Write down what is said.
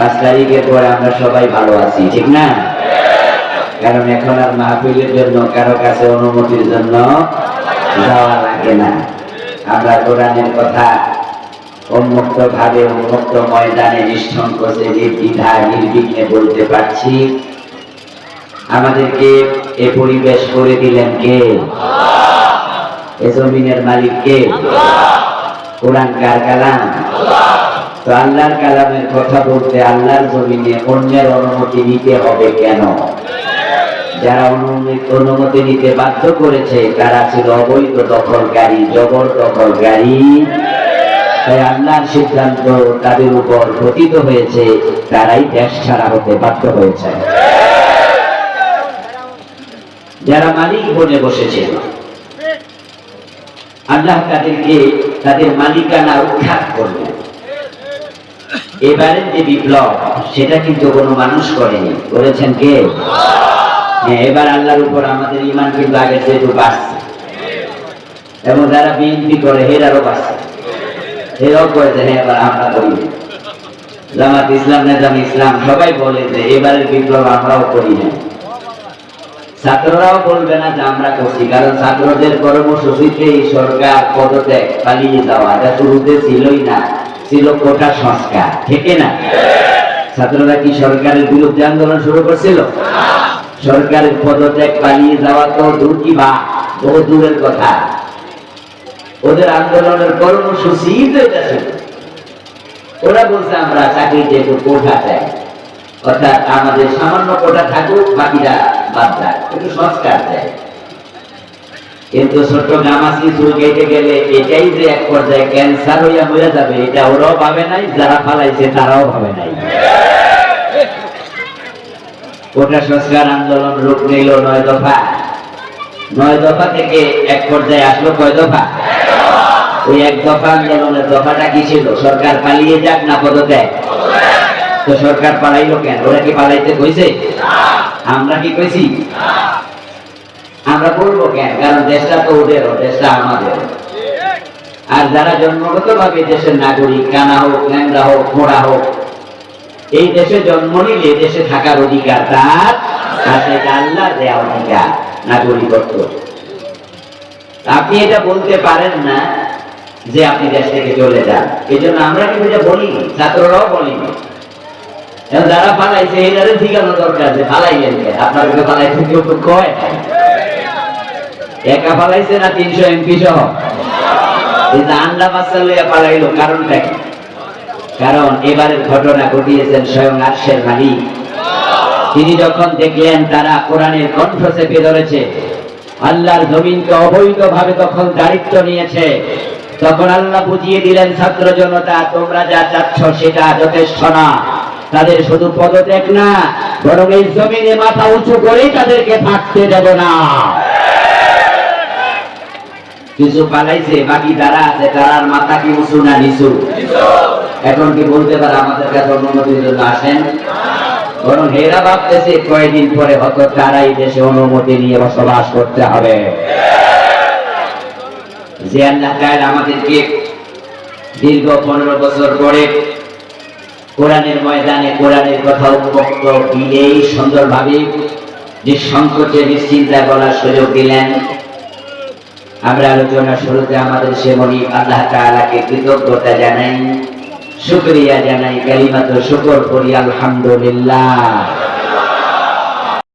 পাঁচ তারিখের পরে আমরা সবাই ভালো আছি, ঠিক না? কারণ এখন আর মাহফিলের জন্য কারও কাছে অনুমতির জন্য যাওয়া লাগে না। আমরা কোরআনের কথা উন্মুক্ত ভাবে উন্মুক্ত ময়দানে নিঃসংকোচে নির্দ্বিধা, নির্বিঘ্নে বলতে পারছি। আমাদেরকে এ পরিবেশ করে দিলেন কে? এ জমিনের মালিক কে? কোরআন কার কালাম? তো আল্লাহর কালামের কথা বলতে আল্লাহর জমিনে অন্যের অনুমতি নিতে হবে কেন? যারা অনুমতি নিতে বাধ্য করেছে, তারা ছিল অবৈধ দখলকারী, জবর দখলকারী। তাই আল্লাহর সিদ্ধান্ত তাদের উপর পতিত হয়েছে, তারাই দেশ ছাড়া হতে বাধ্য হয়েছে। যারা মালিক বনে বসেছিল আল্লাহ তাদেরকে, তাদের মালিকানা উৎখাত করলেন এবারের যে বিপ্লব সেটা কিন্তু কোনো মানুষ করেনি। করেছেন কে? হ্যাঁ, এবার আল্লাহর উপর আমাদের ইমান কিন্তু চেয়ে একটু বাড়ছে। এবং যারা বিএনপি করে হেরারও বাড়ছে। হেরাও করে যে হ্যাঁ এবার আমরা করি। জামাত ইসলাম নেজাম ইসলাম সবাই বলে যে এবারের বিপ্লব আমরাও করি না। ছাত্ররাও বলবে না যে আমরা করছি কারণ ছাত্রদের কর্মসূচিতে সরকার পদত্যাগ পালিয়ে যাওয়া এটা শুরুতে ছিলই না। ছিল কোটা সংস্কার, ঠিক না ছাত্ররা কি সরকারের বিরুদ্ধে আন্দোলন শুরু করছিল? সরকারের পদত্যাগ পালিয়ে যাওয়া তো দূর কি বা? বহু দূরের কথা। ওদের আন্দোলনের কর্মসূচি ওরা বলছে, আমরা চাকরিতে একটু কোঠা চাই, অর্থাৎ আমাদের সামান্য কোটা থাকুক বাকিরা বাদ যাক, একটু সংস্কার চাই। কিন্তু ছোট্ট গামাসি চুল কেটে গেলে এটাই যে এক পর্যায়ে ক্যান্সার হইয়া মরে যাবে, এটা ওরাও ভাবে নাই, যারা ফালাইছে তারাও ভাবে নাই। কোটা সংস্কার আন্দোলন রূপ নিল নয় দফা। নয় দফা থেকে এক পর্যায়ে আসলো কয় দফা? ওই এক দফা আন্দোলনের দফাটা কি ছিল? সরকার পালিয়ে যাক না পদত্যাগ? তো সরকার পালাইলো কেন? ওরা কি পালাইতে কইছে? আমরা কি কইছি? আমরা বলব কেন? কারণ দেশটা তো ওদেরও, দেশটা আমাদের আর যারা জন্মগত ভাবে দেশের নাগরিক, কানা হোক, ল্যাংড়া হোক মোড়া হোক, এই দেশে জন্ম নিলে দেশে থাকার অধিকার তার কাছে আল্লাহ দেয়া অধিকার, নাগরিকত্ব। আপনি এটা বলতে পারেন না যে আপনি দেশ থেকে চলে যান। এই জন্য আমরা কিন্তু এটা বলি ছাত্ররাও বলি যারা পালাইছে এটারে ঠিকানো দরকার যে পালাইলেন কে? আপনাদেরকে পালাইছে কেউ তো কয়। একা পালাইছে না তিনশো এমপি সহ? বাচ্চা লইয়া পালাইলো কারণটা কি? কারণ এবারের ঘটনা ঘটিয়েছেন স্বয়ং আর্শের তিনি যখন দেখলেন তারা কোরআনের কণ্ঠ চেপে ধরেছে, আল্লাহর জমিনকে অবৈধ ভাবে তখন দায়িত্ব নিয়েছে, তখন আল্লাহ বুঝিয়ে দিলেন, ছাত্র জনতা, তোমরা যা চাচ্ছ সেটা যথেষ্ট না। তাদের শুধু পদত্যাগ না, বরং এই জমিনে মাথা উঁচু করেই তাদেরকে থাকতে দেব না। কিছু পালাইছে, বাকি যারা আছে, তারার মাথা কি উঁচু না নিচু? এখন কি বলতে পারে আমাদের কাছে অনুমতির জন্য আসেন? বরং হেরা ভাবতেছে কয়েকদিন পরে হয়তো তারাই দেশে অনুমতি নিয়ে বসবাস করতে হবে। আমাদেরকে দীর্ঘ পনেরো বছর পরে কোরআনের ময়দানে কোরআনের কথা উন্মুক্ত দিলেই সুন্দরভাবে যে সংকটে নিশ্চিন্তা বলার সুযোগ দিলেন। আমরা আলোচনা শুরুতে আমাদের সে মনি আল্লাহ তাআলাকে কৃতজ্ঞতা জানাই, শুকরিয়া জানাই, কালিমাত শুকর করি, আলহামদুলিল্লাহ।